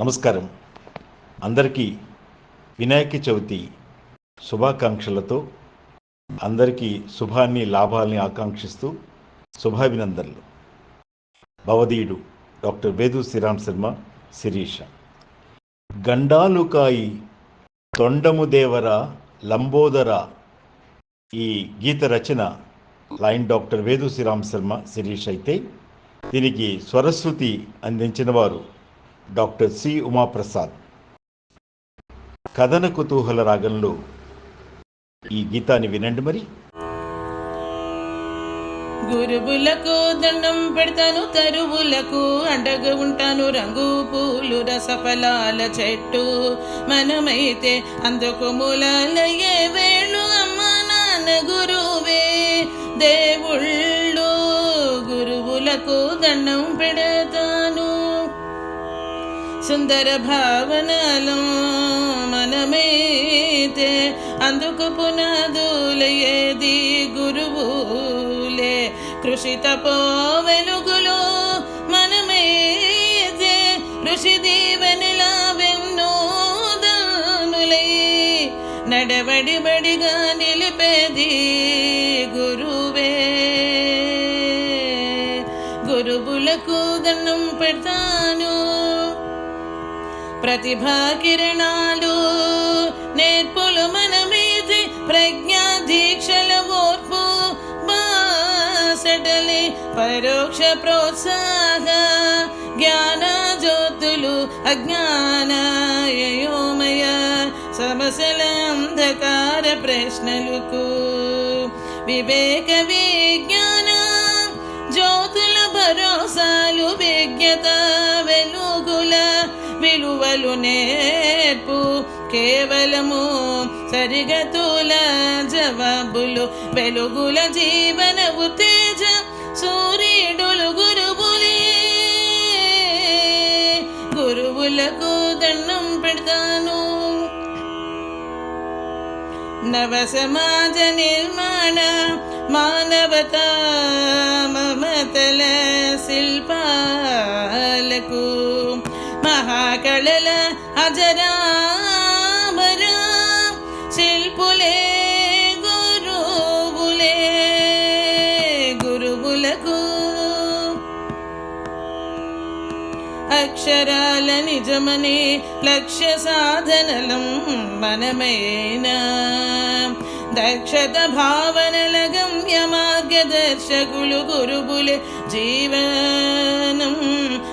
నమస్కారం. అందరికీ వినాయక చవితి శుభాకాంక్షలతో అందరికీ శుభాన్ని లాభాల్ని ఆకాంక్షిస్తూ శుభాభినందనలు. భవదీయుడు డాక్టర్ వేదు శ్రీరామ్ శర్మ శిరీష. గండాలుకాయి తొండము దేవర లంబోదర ఈ గీత రచన లైన్ డాక్టర్ వేదు శ్రీరామ్ శర్మ శిరీష్ అయితే దీనికి స్వరస్వతి అందించిన వారు డాక్టర్ సి ఉమాప్రసాద్. కథన కుతూహల రాగంలో ఈ గీతాన్ని వినండి మరి. గురువులకు దండం పెడతాను తరువులకు అండగా ఉంటాను రంగు పూలు రసఫలాల చెట్టు. మనమైతే అందుకు మూలాలయ్యే వేణు అమ్మ నాన్న గురువే. దేవుళ్ళు గురువులకు దండం పెడతాను సుందర భావనలు మనమైతే అందుకు పునాదులయ్యేది గురువులే కృషి తపో వెలుగులు మనమైతే ఋషి దీవెనలా వెన్నోదానులై నడవడి బడిగా నిలిపేది గురువే గురువులకు దండం పెడతాను. ప్రతిభా కిరణాలు నేర్పులు మనమీది ప్రజ్ఞా దీక్షల ఓర్పు బాసటలి పరోక్ష ప్రోత్సాహ జ్ఞాన జ్యోతులు అజ్ఞాన అయోమయ సమసల అంధకార ప్రశ్నలకు వివేక విజ్ఞాన జ్యోతుల భరోసాలు విజ్ఞత వెలుగుల విలువలు నేర్పు. కేవలము సరిగతుల జవాబులు. వెలుగుల జీవన ఉత్తేజ సూర్యుడులు గురువులే. గురువులకు దండం పెడతాను. నవ సమాజ నిర్మాణ మానవతా మమతల శిల్పాలకు మహాకళల అజరామర శిల్పులే గురువులే గురువులకు అక్షరాల నిజమని లక్ష్య సాధనలం మనమైన దక్షత భావనల గమ్య మార్గదర్శకులు గురువులే జీవనం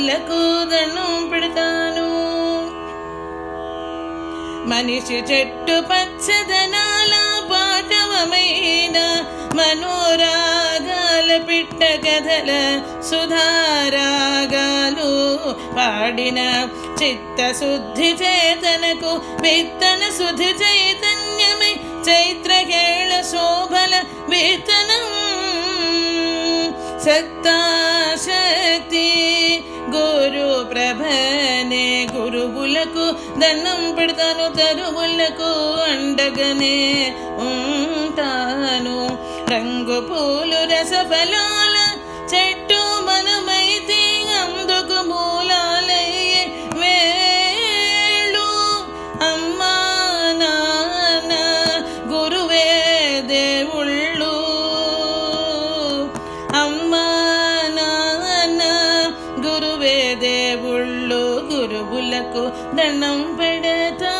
గురువులకు దండం పెడతాను. మనిషి చెట్టు పచ్చదనాల పాఠవమైన మనోరాగాల పిట్ట కథల సుధారాగాలు పాడిన చిత్తశుద్ధి చేతనకు విత్తన శుద్ధి చైతన్యమై చైత్రకేళ శోభల విత్తనం. సత్తా దండం పెడతాను తరువులకు అండగనే ఉంటాను. రంగు పూలు రసఫలాల చెట్టు మనమైతే అందుకు మూలాలయ్యే వేళ్ళు. అమ్మా నాన్న గురువే దేవుళ్ళు. అమ్మా నాన్న గురువే దేవుళ్ళు. గురువులకు దండం పెడతా.